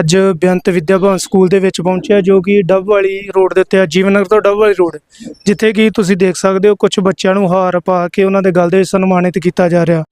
ਅੱਜ ਬੇਅੰਤ ਵਿਦਿਆ ਭਵਨ ਸਕੂਲ ਦੇ ਵਿੱਚ ਪਹੁੰਚਿਆ, ਜੋ ਕਿ ਡੱਬ ਵਾਲੀ ਰੋਡ ਦੇ ਉੱਤੇ ਹੈ ਜੀਵਨ ਨਗਰ ਤੋਂ ਡੱਬ ਵਾਲੀ ਰੋਡ। ਜਿੱਥੇ ਕਿ ਤੁਸੀਂ ਦੇਖ ਸਕਦੇ ਹੋ ਕੁਝ ਬੱਚਿਆਂ ਨੂੰ ਹਾਰ ਪਾ ਕੇ ਉਹਨਾਂ ਦੇ ਗਲ ਦੇ ਵਿੱਚ ਸਨਮਾਨਿਤ ਕੀਤਾ ਜਾ ਰਿਹਾ।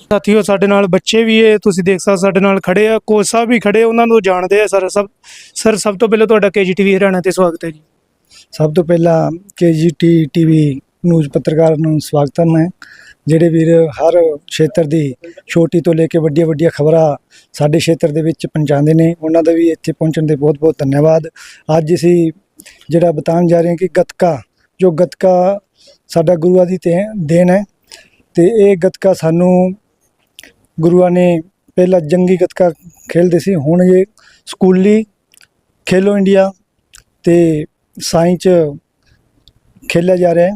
ਸਾਥੀਓ, ਸਾਡੇ ਨਾਲ ਬੱਚੇ ਵੀ ਇਹ ਤੁਸੀਂ ਦੇਖ ਸਕਦੇ ਸਾਡੇ ਨਾਲ ਖੜੇ ਆ ਕੋਚ ਸਾਹਿਬ ਵੀ ਖੜੇ, ਉਹਨਾਂ ਨੂੰ ਜਾਣਦੇ ਆ ਸਰ, ਸਭ ਸਰ, ਸਭ ਤੋਂ ਪਹਿਲਾਂ ਤੁਹਾਡਾ ਕੇਜੀਟੀਵੀ ਹਰਿਆਣਾ ਤੇ ਸਵਾਗਤ ਹੈ ਜੀ। ਸਭ ਤੋਂ ਪਹਿਲਾਂ ਕੇਜੀਟੀ ਟੀਵੀ ਨਿਊਜ਼ ਪੱਤਰਕਾਰ ਨੂੰ ਸਵਾਗਤਮ ਹੈ ਜਿਹੜੇ ਵੀਰ ਹਰ ਖੇਤਰ ਦੀ ਛੋਟੀ ਤੋਂ ਲੈ ਕੇ ਵੱਡੀਆਂ ਵੱਡੀਆਂ ਖਬਰਾਂ ਸਾਡੇ ਖੇਤਰ ਦੇ ਵਿੱਚ ਪਹੁੰਚਾਉਂਦੇ ਨੇ, ਉਹਨਾਂ ਦਾ ਵੀ ਇੱਥੇ ਪਹੁੰਚਣ ਦੇ ਬਹੁਤ ਬਹੁਤ ਧੰਨਵਾਦ। ਅੱਜ ਅਸੀਂ ਜਿਹੜਾ ਬਤਾਉਣ ਜਾ ਰਹੇ ਹਾਂ ਕਿ ਗਤਕਾ, ਜੋ ਗਤਕਾ ਸਾਡਾ ਗੁਰੂਆਂ ਦੀ ਤੇ ਦੇਣ ਹੈ ਤੇ ਇਹ ਗਤਕਾ ਸਾਨੂੰ ਗੁਰੂਆਂ ਨੇ ਪਹਿਲਾਂ ਜੰਗੀ ਗਤਕਾ ਖੇਲਦੇ ਸੀ ਹੁਣ ਇਹ ਸਕੂਲੀ ਖੇਲੋ ਇੰਡੀਆ ਤੇ ਸਾਇੰਸ ਚ ਖੇਲਿਆ ਜਾ ਰਿਹਾ ਹੈ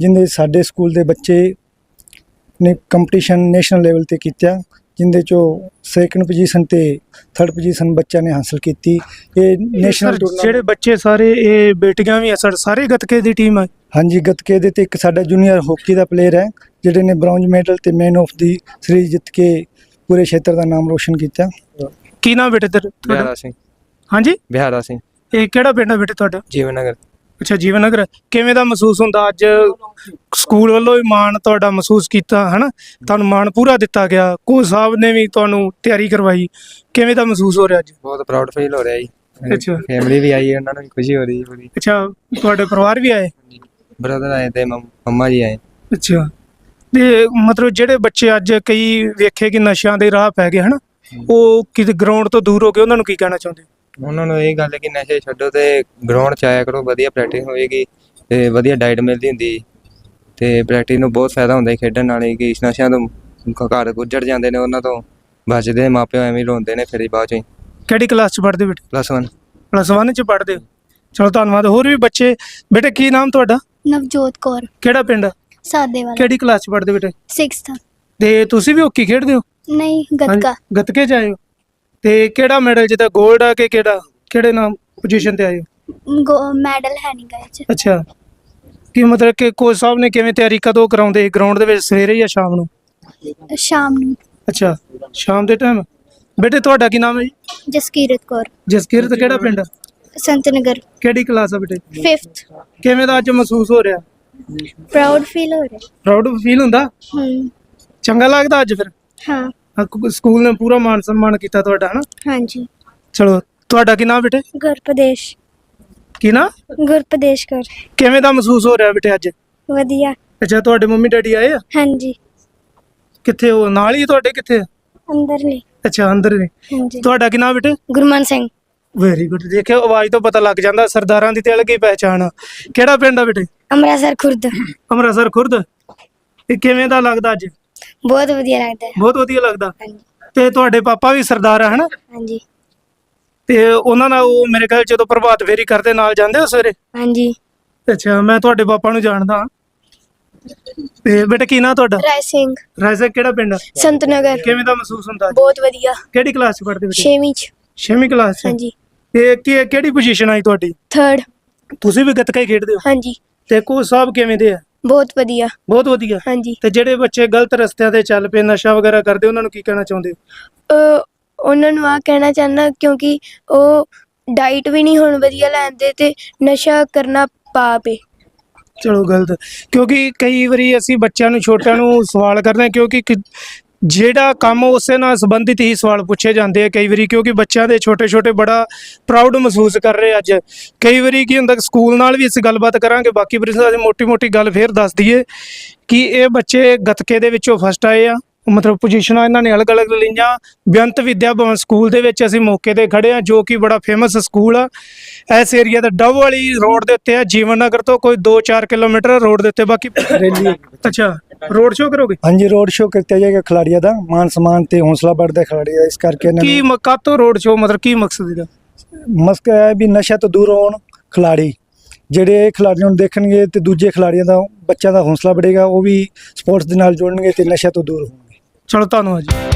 ਜਿੰਦੇ ਸਾਡੇ ਸਕੂਲ ਦੇ ਬੱਚੇ ਨੇ ਕੰਪੀਟੀਸ਼ਨ ਨੈਸ਼ਨਲ ਲੈਵਲ ਤੇ ਕੀਤਾ ਜਿੰਦੇ ਚੋਂ ਸੈਕੰਡ ਪੋਜੀਸ਼ਨ ਤੇ ਥਰਡ ਪੋਜੀਸ਼ਨ ਬੱਚਿਆਂ ਨੇ ਹਾਸਲ ਕੀਤੀ। ਇਹ ਨੈਸ਼ਨਲ ਟੂਰਨਾਮੈਂਟ ਜਿਹੜੇ ਬੱਚੇ ਸਾਰੇ ਇਹ ਬੇਟੀਆਂ ਵੀ ਆ ਸਰ ਸਾਰੇ ਗੱਤਕੇ ਦੀ ਟੀਮ ਆ? ਹਾਂਜੀ ਗੱਤਕੇ ਦੇ ਤੇ ਇੱਕ ਸਾਡਾ ਜੂਨੀਅਰ ਹਾਕੀ ਦਾ ਪਲੇਅਰ ਹੈ ਜਿਹੜੇ ਨੇ ਬ੍ਰੌਂਜ ਮੈਡਲ ਤੇ ਮੈਨ ਆਫ ਦੀ ਸੀਰੀਜ਼ ਜਿੱਤ ਕੇ ਪੂਰੇ ਖੇਤਰ ਦਾ ਨਾਮ ਰੋਸ਼ਨ ਕੀਤਾ। ਕੀ ਨਾਮ ਬੇਟੇ ਤੇਰਾ- ਤੁਹਾਡਾ? ਬਿਹਾਰਾ ਸਿੰਘ। ਹਾਂਜੀ? ਬਿਹਾਰਾ ਸਿੰਘ। ਇਹ ਕਿਹੜਾ ਪਿੰਡ ਹੈ ਬੇਟੇ ਤੁਹਾਡਾ? ਜੀਵਨ ਨਗਰ ਅੱਛਾ ਜੀਵਨ ਨਗਰ ਕਿਵੇਂ ਦਾ ਮਹਿਸੂਸ ਹੁੰਦਾ? ਅੱਜ ਸਕੂਲ ਵੱਲੋਂ ਵੀ ਮਾਣ ਤੁਹਾਡਾ ਮਹਿਸੂਸ ਕੀਤਾ ਹਨਾ? ਤੁਹਾਨੂੰ ਮਾਣ ਪੂਰਾ ਦਿੱਤਾ ਗਿਆ। ਕੋਚ ਸਾਹਿਬ ਨੇ ਵੀ ਤੁਹਾਨੂੰ ਤਿਆਰੀ ਕਰਵਾਈ। ਕਿਵੇਂ ਦਾ ਮਹਿਸੂਸ ਹੋ ਰਿਹਾ ਅੱਜ? ਬਹੁਤ ਪ੍ਰਾਊਡ ਫੀਲ ਹੋ ਰਿਹਾ ਜੀ। ਅੱਛਾ। ਫੈਮਿਲੀ ਵੀ ਆਈ ਹੈ ਉਹਨਾਂ ਨੂੰ ਵੀ ਖੁਸ਼ੀ ਹੋ ਰਹੀ ਹੈ ਪੂਰੀ। ਅੱਛਾ ਤੁਹਾਡੇ ਪਰਿਵਾਰ ਵੀ ਆਏ? ਬ੍ਰਦਰ ਆਏ ਤੇ ਮੰਮ- ਮੰਮਾ ਜੀ ਆਏ। ਅੱਛਾ। ਤੇ ਮਤਲਬ ਜਿਹੜੇ ਬੱਚੇ ਅੱਜ ਕਈ ਵੇਖੇ ਕਿ ਨਸ਼ਿਆਂ ਦੇ ਰਾਹ ਪੈ ਗਏ ਹਨਾ? ਉਹ ਕਿਤੇ ਗਰਾਊਂਡ ਤੋਂ ਦੂਰ ਹੋ ਕੇ ਉਹਨਾਂ ਨੂੰ ਕੀ ਕਹਿਣਾ ਚਾਹੁੰਦੇ? ਉਹਨਾਂ ਨੂੰ ਇਹ ਗੱਲ ਹੈ ਕਿ ਨਸ਼ੇ ਛੱਡੋ ਤੇ ਗਰਾਊਂਡ 'ਚ ਆਇਆ ਕਰੋ ਵਧੀਆ ਪ੍ਰੈਕਟਿਸ ਹੋਏਗੀ ਤੇ ਵਧੀਆ ਡਾਈਟ ਮਿਲਦੀ ਹੁੰਦੀ। ਤੇ ਪ੍ਰੈਕਟਿਸ ਨੂੰ ਬਹੁਤ ਫਾਇਦਾ ਹੁੰਦਾ ਹੈ ਖੇਡਣ ਨਾਲ ਹੀ ਕਿ ਇਸ ਨਸ਼ਿਆਂ ਤੋਂ ਘਰ ਗੁੱਜਰ ਜਾਂਦੇ ਨੇ ਉਹਨਾਂ ਤੋਂ ਬਚਦੇ ਮਾਪਿਓ ਐਵੇਂ ਹੀ ਰੋਂਦੇ ਨੇ ਫਿਰ ਹੀ ਬਾਅਦ 'ਚ ਕਿਹੜੀ ਕਲਾਸ ਚ ਪੜ੍ਹਦੇ ਬੇਟੇ? ਪਲੱਸ 1 ਪਲੱਸ 1 ਚ ਪੜ੍ਹਦੇ ਹੋ। ਚਲੋ ਧੰਨਵਾਦ। ਹੋਰ ਵੀ ਬੱਚੇ ਬੇਟੇ ਕੀ ਨਾਮ ਤੁਹਾਡਾ? ਨਵਜੋਤ ਕੌਰ। ਕਿਹੜਾ ਪਿੰਡ? ਸਾਦੇ ਵਾਲਾ। ਕਿਹੜੀ ਕਲਾਸ ਚ ਪੜ੍ਹਦੇ ਬੇਟੇ? 6th ਤੇ ਤੁਸੀਂ ਵੀ ਹਾਕੀ ਖੇਡਦੇ ਹੋ? ਨਹੀਂ ਗੱਤਕਾ। ਹਾਂਜੀ, ਗੱਤਕੇ ਚ ਆਏ ਹੋ? ਤੇ ਕਿਹੜਾ ਮੈਡਲ ਜਿੱਤਾ 골ਡ ਆ ਕਿ ਕਿਹੜਾ ਕਿਹੜੇ ਨਾਮ ਪੋਜੀਸ਼ਨ ਤੇ ਆਏ ਹੋ? ਮੈਡਲ ਹੈ ਨਹੀਂ ਗਏ ਚ। ਅੱਛਾ। ਕੀ ਮਤਲਬ ਕਿ ਕੋਚ ਸਾਹਿਬ ਨੇ ਕਿਵੇਂ ਤਿਆਰੀ ਕਦੋਂ ਕਰਾਉਂਦੇ? ਗਰਾਊਂਡ ਦੇ ਵਿੱਚ ਸਵੇਰੇ ਜਾਂ ਸ਼ਾਮ ਨੂੰ? ਸ਼ਾਮ ਨੂੰ। ਅੱਛਾ ਸ਼ਾਮ ਦੇ ਟਾਈਮ ਬੇਟੇ ਤੁਹਾਡਾ ਕੀ ਨਾਮ ਹੈ ਜੀ? ਜਸਕੀਰਤ ਕੌਰ। ਜਸਕੀਰਤ ਕਿਹੜਾ ਪਿੰਡ ਸੰਤ ਨਗਰ। ਕਿਹੜੀ ਕਲਾਸ ਆ ਬੇਟੇ? 5th ਕਿਵੇਂ ਦਾ ਅੱਜ ਮਹਿਸੂਸ ਹੋ ਰਿਹਾ? ਪ੍ਰਾਊਡ ਫੀਲ ਹੋ ਰਿਹਾ। ਪ੍ਰਾਊਡ ਫੀਲ ਹੁੰਦਾ? ਹਮ। ਚੰਗਾ ਲੱਗਦਾ ਅੱਜ ਫਿਰ? ਹਾਂ। ਕ- ਸਕੂਲ ਨੇ ਪੂਰਾ ਮਾਨ ਸਨਮਾਨ ਕੀਤਾ ਤੁਹਾਡਾ ਹਨਾ? ਹਾਂਜੀ। ਚਲੋ ਤੁਹਾਡਾ ਕੀ ਨਾਮ ਬੇਟੇ? ਗੁਰਪ੍ਰਦੇਸ਼ ਕੀ ਨਾਮ ਗੁਰਪ੍ਰਦੇਸ਼ ਕੌਰ। ਕਿਵੇਂ ਦਾ ਮਹਿਸੂਸ ਹੋ ਰਿਹਾ ਬੇਟੇ ਅੱਜ? ਵਧੀਆ। ਅੱਛਾ ਤੁਹਾਡੇ ਮੰਮੀ ਡੈਡੀ ਆਏ ਆ? ਹਾਂਜੀ। ਕਿੱਥੇ ਉਹ ਨਾਲ ਹੀ ਤੁਹਾਡੇ ਕਿੱਥੇ? ਆ? ਅੰਦਰ ਲਈ ਅੱਛਾ ਅੰਦਰ ਨੇ ਹਾਂਜੀ। ਤੁਹਾਡਾ ਕੀ ਨਾਮ ਬੇਟੇ? ਗੁਰਮਨ ਸਿੰਘ। ਵੈਰੀ ਗੁੱਡ ਦੇਖਿਓ ਆਵਾਜ਼ ਤੋਂ ਪਤਾ ਲੱਗ ਜਾਂਦਾ ਸਰਦਾਰਾਂ ਦੀ ਤੇ ਅਲੱਗ ਹੀ ਪਹਿਚਾਣ। ਆ ਕਿਹੜਾ ਪਿੰਡ ਆ ਬੇਟੇ? ਅੰਮ੍ਰਿਤਸਰ ਖੁਰਦ। ਅੰਮ੍ਰਿਤਸਰ ਖੁਰਦ? ਇਹ ਕਿਵੇਂ ਦਾ ਲੱਗਦਾ ਅੱਜ? ਬਹੁਤ ਵਧੀਆ ਲੱਗਦਾ। ਹੈ ਬਹੁਤ ਵਧੀਆ ਲੱਗਦਾ। ਹਾਂਜੀ। ਤੇ ਤੁਹਾਡੇ ਪਾਪਾ ਵੀ ਸਰਦਾਰ ਆ ਹਨਾ? ਹਾਂਜੀ। ਤੇ ਉਹਨਾਂ ਨਾਲ ਉਹ ਮੇਰੇ ਖਿਆਲ ਜਦੋਂ ਪ੍ਰਭਾਤ ਫੇਰੀ ਕਰਦੇ ਨਾਲ ਜਾਂਦੇ ਹੋ ਸਵੇਰੇ? ਹਾਂਜੀ। ਅੱਛਾ ਮੈਂ ਤੁਹਾਡੇ ਪਾਪਾ ਨੂੰ ਜਾਣਦਾ। ਤੇ ਬੇਟਾ ਕੀ ਨਾਂ ਤੁਹਾਡਾ? ਰਾਏ ਸਿੰਘ। ਰਾਜਾ ਕਿਹੜਾ ਪਿੰਡ ਆ? ਸੰਤ ਨਗਰ ਕਿਵੇਂ ਦਾ ਮਹਿਸੂਸ ਹੁੰਦਾ? ਬਹੁਤ ਵਧੀਆ। ਕਿਹੜੀ ਕਲਾਸ ਚ ਪੜ੍ਹਦੇ ਬੇਟੇ? 6ਵੀਂ ਚ। 6ਵੀਂ ਕਲਾਸ ਚ? ਹਾਂਜੀ। ਤੇ ਕੀ ਕਿਹੜੀ ਪੋਜੀਸ਼ਨ ਆਈ ਤੁਹਾਡੀ? 3rd ਤੁਸੀਂ ਵੀ ਗੱਤਕਾ ਹੀ ਖੇਡਦੇ ਹੋ? ਹਾਂਜੀ। ਤੇ ਕੋਚ ਸਾਹਿਬ ਕਿਵੇਂ ਦੇ ਆ? ਬਹੁਤ ਵਧੀਆ। ਬਹੁਤ ਵਧੀਆ। ਹਾਂਜੀ। ਤੇ ਜਿਹੜੇ ਬੱਚੇ ਗਲਤ ਰਸਤਿਆਂ ਤੇ ਚੱਲ ਪਏ ਨਸ਼ਾ ਵਗੈਰਾ ਕਰਦੇ ਉਹਨਾਂ ਨੂੰ ਕੀ ਕਹਿਣਾ ਚਾਹੁੰਦੇ? ਹੋ ਉਹਨਾਂ ਨੂੰ ਆ ਕਹਿਣਾ ਚਾਹੁੰਦਾ ਕਿਉਂਕਿ ਉਹ ਡਾਈਟ ਵੀ ਨਹੀਂ ਹੁਣ ਵਧੀਆ ਲੈਂਦੇ ਤੇ ਨਸ਼ਾ ਕਰਨਾ ਪਾਪ ਏ ਚਲੋ ਗਲਤ। ਕਿਉਂਕਿ ਕਈ ਵਾਰੀ ਅਸੀਂ ਬੱਚਿਆਂ ਨੂੰ ਛੋਟਿਆਂ ਨੂੰ ਸਵਾਲ ਕਰਦੇ ਹਾਂ ਕਿਉਂਕਿ ਜਿਹੜਾ ਕੰਮ ਉਸੇ ਨਾਲ ਸੰਬੰਧਿਤ ਹੀ ਸਵਾਲ ਪੁੱਛੇ ਜਾਂਦੇ ਆ ਕਈ ਵਾਰੀ ਕਿਉਂਕਿ ਬੱਚਿਆਂ ਦੇ ਛੋਟੇ ਛੋਟੇ ਬੜਾ ਪ੍ਰਾਊਡ ਮਹਿਸੂਸ ਕਰ ਰਹੇ ਅੱਜ। ਕਈ ਵਾਰੀ ਕੀ ਹੁੰਦਾ ਕਿ ਸਕੂਲ ਨਾਲ ਵੀ ਅਸੀਂ ਗੱਲਬਾਤ ਕਰਾਂਗੇ ਬਾਕੀ ਬਰਿੰਦਾ ਮੋਟੀ ਮੋਟੀ ਗੱਲ ਫੇਰ ਦੱਸ ਦਈਏ ਕਿ ਇਹ ਬੱਚੇ ਗੱਤਕੇ ਦੇ ਵਿੱਚੋਂ ਫਸਟ ਆਏ ਆ। ਮਤਲਬ ਪੋਜੀਸ਼ਨਾਂ ਇਹਨਾਂ ਨੇ ਅਲੱਗ-ਅਲੱਗ ਲਈਆਂ। ਬੇਅੰਤ ਵਿਦਿਆ ਭਵਨ ਸਕੂਲ ਦੇ ਵਿੱਚ ਅਸੀਂ ਮੌਕੇ ਤੇ ਖੜੇ ਆ ਜੋ ਕਿ ਬੜਾ ਫੇਮਸ ਸਕੂਲ ਆ। ਇਸ ਏਰੀਆ ਦਾ ਡਵ ਵਾਲੀ ਰੋਡ ਦੇ ਉੱਤੇ ਆ ਜੀਵਨ ਨਗਰ ਤੋਂ ਕੋਈ 2-4 ਕਿਲੋਮੀਟਰ ਰੋਡ ਦੇ ਉੱਤੇ ਬਾਕੀ ਰੈਲੀ ਅੱਛਾ। ਰੋਡ ਸ਼ੋਅ ਕਰੋਗੇ? ਹਾਂਜੀ ਰੋਡ ਸ਼ੋਅ ਕੀਤਾ ਜਾਏਗਾ ਖਿਲਾੜੀਆਂ ਦਾ। ਮਾਨ ਸਨਮਾਨ ਤੇ ਹੌਸਲਾ बढ़ਦਾ ਖਿਲਾੜੀ ਦਾ ਇਸ ਕਰਕੇ ਇਹਨਾਂ ਕੀ ਨੂੰ ਮਕਾਤੋਂ ਰੋਡ ਸ਼ੋਅ ਮਤਲਬ ਕੀ ਮਕਸਦ ਇਹਦਾ? ਮਸਕ ਹੈ ਵੀ ਨਸ਼ਾ ਤੋਂ ਦੂਰ ਹੋਣ ਖਿਲਾੜੀ ਜਿਹੜੇ ਇਹ ਖਿਡਾਰੀਆਂ ਨੂੰ ਦੇਖਣਗੇ ਤੇ ਦੂਜੇ ਖਿਡਾਰੀਆਂ ਦਾ ਬੱਚਿਆਂ ਦਾ ਹੌਸਲਾ ਵਧੇਗਾ ਉਹ ਵੀ ਸਪੋਰਟਸ ਦੇ ਨਾਲ ਜੁੜਨਗੇ ਤੇ ਨਸ਼ਾ ਤੋਂ ਦੂਰ ਹੋਣਗੇ। ਚਲੋ ਧੰਨਵਾਦ ਜੀ।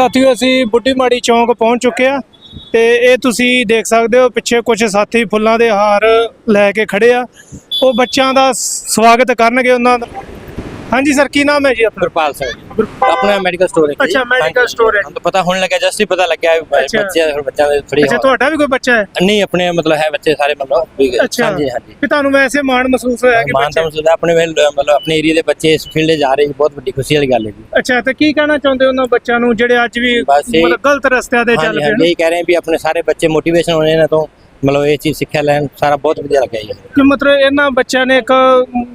ਸਾਥੀਓ, ਅਸੀਂ ਬੁੱਢੀ ਮਾੜੀ ਚੌਂਕ ਪਹੁੰਚ ਚੁੱਕੇ ਆ ਤੇ ਇਹ ਤੁਸੀਂ ਦੇਖ ਸਕਦੇ ਹੋ, ਪਿੱਛੇ ਕੁਝ ਸਾਥੀ ਫੁੱਲਾਂ ਦੇ ਹਾਰ ਲੈ ਕੇ ਖੜੇ ਆ। ਉਹ ਬੱਚਿਆਂ ਦਾ ਸ- ਸਵਾਗਤ ਕਰਨਗੇ ਉਹਨਾਂ ਦਾ। ਹਾਂਜੀ ਸਰ ਕੀ ਨਾਮ ਹੈ ਜੀ ਆਪਣਾ? ਗੁਰਪਾਲ ਸਿੰਘ। ਆਪਣਾ ਮੈਡੀਕਲ ਸਟੋਰ ਹੈ ਜੀ। ਅੱਛਾ, medical store ਹੈ। ਹਾਂ ਤਾਂ ਪਤਾ ਹੋਣ ਲੱਗਿਆ ਜਸਟ ਹੀ ਪਤਾ ਲੱਗਿਆ ਵੀ ਬ- ਅੱਛਾ। ਬੱਚੇ ਹੁਣ ਬੱਚਿਆਂ ਦੇ ਥੋੜੀ ਅੱਛਾ ਤੁਹਾਡਾ ਵੀ ਕੋਈ ਬੱਚਾ ਹੈ? ਨਹੀਂ ਆਪਣੇ ਮਤਲਬ ਹੈ ਬੱਚੇ ਸਾਰੇ ਮਤਲਬ ਅੱਛਾ। ਹਾਂਜੀ ਹਾਂਜੀ। ਕਿ ਤੁਹਾਨੂੰ ਵੈਸੇ ਮਾਣ ਮਹਿਸੂਸ ਹੋਇਆ ਕਿ ਮਾਨ ਬੱਚੇ ਤਾਂ ਮਸੂਦ ਆਪਣੇ ਵੇਲ ਮਤਲਬ ਆਪਣੇ ਏਰੀਆ ਦੇ ਬੱਚੇ ਇਸ ਫੀਲਡ 'ਚ ਜਾ ਰਹੇ ਜੀ ਬਹੁਤ ਵੱਡੀ ਖੁਸ਼ੀ ਵਾਲੀ ਗੱਲ ਹੈ ਜੀ। ਅੱਛਾ ਤੇ ਕੀ ਕਹਿਣਾ ਚਾਹੁੰਦੇ ਹੋ ਉਹਨਾਂ ਬੱਚਿਆਂ ਨੂੰ ਜਿਹੜੇ ਅੱਜ ਵੀ ਬਸ ਇਹ- ਮਤਲਬ ਗਲਤ ਰਸਤਿਆਂ ਤੇ ਚੱਲ ਹਾਂਜੀ ਪਏ ਹਾਂਜੀ ਨੇ? ਇਹ ਕਹਿ ਰਹੇ ਵੀ ਆਪਣੇ ਸਾਰੇ ਬੱਚੇ ਮੋਟੀਵੇਸ਼ਨ ਹੋਣੇ ਇਹਨਾਂ ਤੋਂ ਮਤਲਬ ਇਹ ਚੀਜ਼ ਸਿੱਖਿਆ ਲੈਣ ਸਾਰਾ ਬਹੁਤ ਵਧੀਆ ਲੱਗਿਆ ਜੀ। ਕਿ ਮਤਲਬ ਇਹਨਾਂ ਬੱਚਿਆਂ ਨੇ ਇੱਕ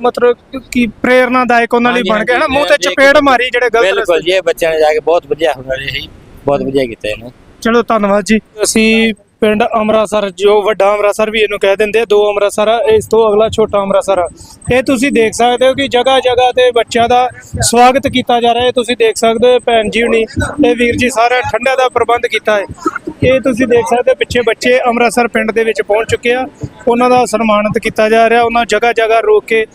ਮਤਲਬ ਕੀ ਪ੍ਰੇਰਨਾਦਾਇਕ ਉਹਨਾਂ ਲਈ ਹਾਂਜੀ, ਬਣ ਗਿਆ ਨਾ ਹਾਂਜੀ, ਮੂੰਹ ਤੇ ਚਪੇੜ ਮਾਰੀ ਜਿਹੜੇ ਗਲਤ ਬਿਲਕੁਲ ਰਸਤੇ ਜੀ ਇਹ ਬੱਚਿਆਂ ਨੇ ਜਾ ਕੇ ਬਹੁਤ ਵਧੀਆ ਹੁਨਰ ਇਹ ਬਹੁਤ ਵਧੀਆ ਕੀਤਾ ਇਹਨੇ। ਚਲੋ ਧੰਨਵਾਦ ਜੀ। ਅਸੀਂ ਪਿੰਡ ਅੰਮ੍ਰਿਤਸਰ ਜੋ ਵੱਡਾ ਅੰਮ੍ਰਿਤਸਰ ਵੀ ਇਹਨੂੰ ਕਹਿ ਦਿੰਦੇ ਆ, ਦੋ ਅੰਮ੍ਰਿਤਸਰ ਆ ਇਸ ਤੋਂ ਅਗਲਾ ਛੋਟਾ ਅੰਮ੍ਰਿਤਸਰ ਆ। ਇਹ ਤੁਸੀਂ ਦੇਖ ਸਕਦੇ ਹੋ ਕਿ ਜਗ੍ਹਾ ਜਗ੍ਹਾ ਤੇ ਬੱਚਿਆਂ ਦਾ ਸਵਾਗਤ ਕੀਤਾ ਜਾ ਰਿਹਾ ਹੈ। ਤੁਸੀਂ ਦੇਖ ਸਕਦੇ ਹੋ ਭੈਣ ਜੀ ਹੁਣੀ ਤੇ ਵੀਰ ਜੀ ਸਾਰੇ ਠੰਡੇ ਦਾ ਪ੍ਰਬੰਧ ਕੀਤਾ ਹੈ। ਇਹ ਤੁਸੀਂ ਦੇਖ ਸਕਦੇ ਹੋ ਪਿੱਛੇ ਬੱਚੇ ਅੰਮ੍ਰਿਤਸਰ ਪਿੰਡ ਦੇ ਵਿੱਚ ਪਹੁੰਚ ਚੁੱਕੇ ਆ। ਉਹਨਾਂ ਦਾ ਸਨਮਾਨਿਤ ਕੀਤਾ ਜਾ ਰਿਹਾ ਉਹਨਾਂ ਜਗ੍ਹਾ ਜਗ੍ਹਾ ਰੋਕ ਕੇ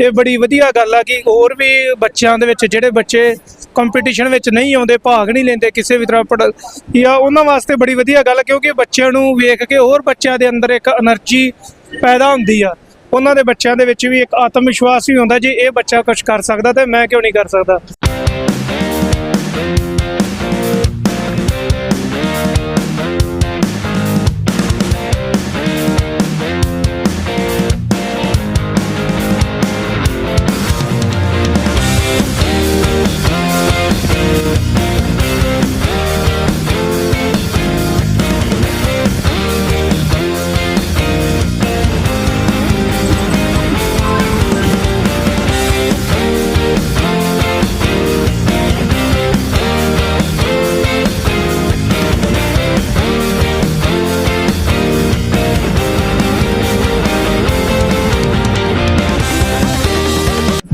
ਇਹ ਬੜੀ ਵਧੀਆ ਗੱਲ ਆ ਕਿ ਹੋਰ ਵੀ ਬੱਚਿਆਂ ਦੇ ਵਿੱਚ ਜਿਹੜੇ ਬੱਚੇ ਕੰਪੀਟੀਸ਼ਨ ਵਿੱਚ ਨਹੀਂ ਆਉਂਦੇ, ਭਾਗ ਨਹੀਂ ਲੈਂਦੇ ਕਿਸੇ ਵੀ ਤਰ੍ਹਾਂ ਪੜ ਜਾਂ ਉਹਨਾਂ ਵਾਸਤੇ ਬੜੀ ਵਧੀਆ ਗੱਲ ਕਿਉਂਕਿ ਬੱਚਿਆਂ ਨੂੰ ਵੇਖ ਕੇ ਹੋਰ ਬੱਚਿਆਂ ਦੇ ਅੰਦਰ ਇੱਕ એનર્ਜੀ ਪੈਦਾ ਹੁੰਦੀ ਆ। ਉਹਨਾਂ ਦੇ ਬੱਚਿਆਂ ਦੇ ਵਿੱਚ ਵੀ ਇੱਕ ਆਤਮ ਵਿਸ਼ਵਾਸ ਵੀ ਹੁੰਦਾ, ਜੀ ਇਹ ਬੱਚਾ ਕੁਝ ਕਰ ਸਕਦਾ ਤੇ ਮੈਂ ਕਿਉਂ ਨਹੀਂ ਕਰ ਸਕਦਾ।